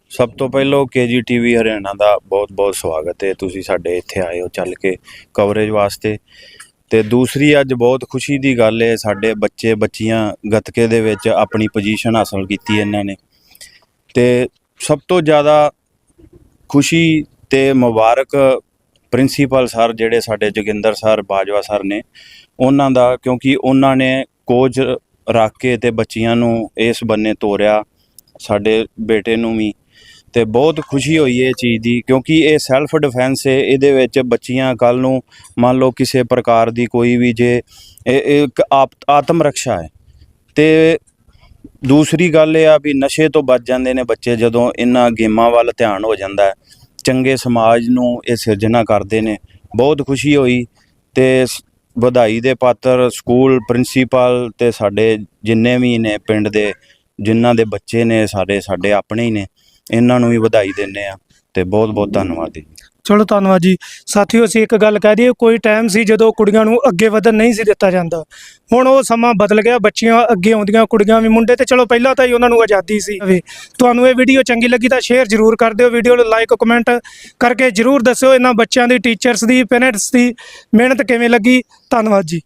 ਸਭ ਤੋਂ ਪਹਿਲਾਂ ਕੇਜੀਟੀਵੀ ਹਰਿਆਣਾ ਦਾ ਬਹੁਤ-ਬਹੁਤ ਸਵਾਗਤ ਹੈ। ਤੁਸੀਂ ਸਾਡੇ ਇੱਥੇ ਆਏ ਹੋ ਚੱਲ ਕੇ ਕਵਰੇਜ ਵਾਸਤੇ। ਤੇ ਦੂਸਰੀ ਅੱਜ ਬਹੁਤ ਖੁਸ਼ੀ ਦੀ ਗੱਲ ਹੈ ਸਾਡੇ ਬੱਚੇ ਬੱਚੀਆਂ ਗੱਤਕੇ ਦੇ ਵਿੱਚ ਆਪਣੀ ਪੋਜੀਸ਼ਨ ਹਾਸਲ ਕੀਤੀ ਇਹਨਾਂ ਨੇ। ਤੇ ਸਭ ਤੋਂ ਜ਼ਿਆਦਾ ਖੁਸ਼ੀ ਤੇ ਮੁਬਾਰਕ ਪ੍ਰਿੰਸੀਪਲ ਸਰ ਜਿਹੜੇ ਸਾਡੇ ਜੋਗਿੰਦਰ ਸਰ, ਬਾਜਵਾ ਸਰ ਨੇ, ਉਹਨਾਂ ਦਾ, ਕਿਉਂਕਿ ਉਹਨਾਂ ਨੇ ਕੋਚ ਰੱਖ ਕੇ ਤੇ ਬੱਚੀਆਂ ਨੂੰ ਇਸ ਬੰਨੇ ਤੋਰਿਆ, ਸਾਡੇ ਬੇਟੇ ਨੂੰ ਵੀ। ਤੇ ਬਹੁਤ ਖੁਸ਼ੀ ਹੋਈ ਇਹ ਚੀਜ਼ ਦੀ, ਕਿਉਂਕਿ ਇਹ ਸੈਲਫ ਡਿਫੈਂਸ ਹੈ, ਇਹਦੇ ਵਿੱਚ ਬੱਚੀਆਂ ਕੱਲ ਨੂੰ ਮੰਨ ਲਓ ਕਿਸੇ ਪ੍ਰਕਾਰ ਦੀ ਕੋਈ ਵੀ ਜੇ ਇਹ ਇੱਕ ਆਪ- ਆਤਮ ਰੱਖਿਆ ਹੈ। ਤੇ ਦੂਸਰੀ ਗੱਲ ਇਹ ਆ ਵੀ ਨਸ਼ੇ ਤੋਂ ਬਚ ਜਾਂਦੇ ਨੇ ਬੱਚੇ ਜਦੋਂ ਇਹਨਾਂ ਗੇਮਾਂ ਵੱਲ ਧਿਆਨ ਹੋ ਜਾਂਦਾ ਹੈ। ਚੰਗੇ ਸਮਾਜ ਨੂੰ ਇਹ ਸਿਰਜਣਾ ਕਰਦੇ ਨੇ। ਬਹੁਤ ਖੁਸ਼ੀ ਹੋਈ ਤੇ ਵਧਾਈ ਦੇ ਪਾਤਰ ਸਕੂਲ ਪ੍ਰਿੰਸੀਪਲ ਤੇ ਸਾਡੇ ਜਿੰਨੇ ਵੀ ਨੇ ਪਿੰਡ ਦੇ, ਜਿਨ੍ਹਾਂ ਦੇ ਬੱਚੇ ਨੇ ਸਾਡੇ ਸਾਡੇ ਆਪਣੇ ਹੀ ਨੇ। ਇਹਨਾਂ ਨੂੰ ਵੀ ਵਧਾਈ ਦਿੰਨੇ ਆ ਤੇ ਬਹੁਤ ਬਹੁਤ ਧੰਨਵਾਦ ਜੀ। ਚਲੋ ਧੰਨਵਾਦ ਜੀ। ਸਾਥੀਓ, ਅਸੀਂ ਇੱਕ ਗੱਲ ਕਹਿ ਦਈਏ, ਕੋਈ ਟਾਈਮ ਸੀ ਜਦੋਂ ਕੁੜੀਆਂ ਨੂੰ ਅੱਗੇ ਵਧਣ ਨਹੀਂ ਸੀ ਦਿੱਤਾ ਜਾਂਦਾ। ਹੁਣ ਉਹ ਸਮਾਂ ਬਦਲ ਗਿਆ, ਬੱਚੀਆਂ ਅੱਗੇ ਆਉਂਦੀਆਂ, ਕੁੜੀਆਂ ਵੀ ਮੁੰਡੇ ਤੇ ਚਲੋ ਪਹਿਲਾਂ ਤਾਂ ਹੀ ਉਹਨਾਂ ਨੂੰ ਆਜ਼ਾਦੀ ਸੀ। ਵੇ ਤੁਹਾਨੂੰ ਇਹ ਵੀਡੀਓ ਚੰਗੀ ਲੱਗੀ ਤਾਂ ਸ਼ੇਅਰ ਜ਼ਰੂਰ ਕਰ ਦਿਓ ਵੀਡੀਓ ਨੂੰ ਲਾਈਕ ਕਮੈਂਟ ਕਰਕੇ ਜ਼ਰੂਰ ਦੱਸਿਓ ਇਹਨਾਂ ਬੱਚਿਆਂ ਦੀ ਟੀਚਰਸ ਦੀ ਪੇਰੈਂਟਸ ਦੀ ਮਿਹਨਤ ਕਿਵੇਂ ਲੱਗੀ। ਧੰਨਵਾਦ ਜੀ।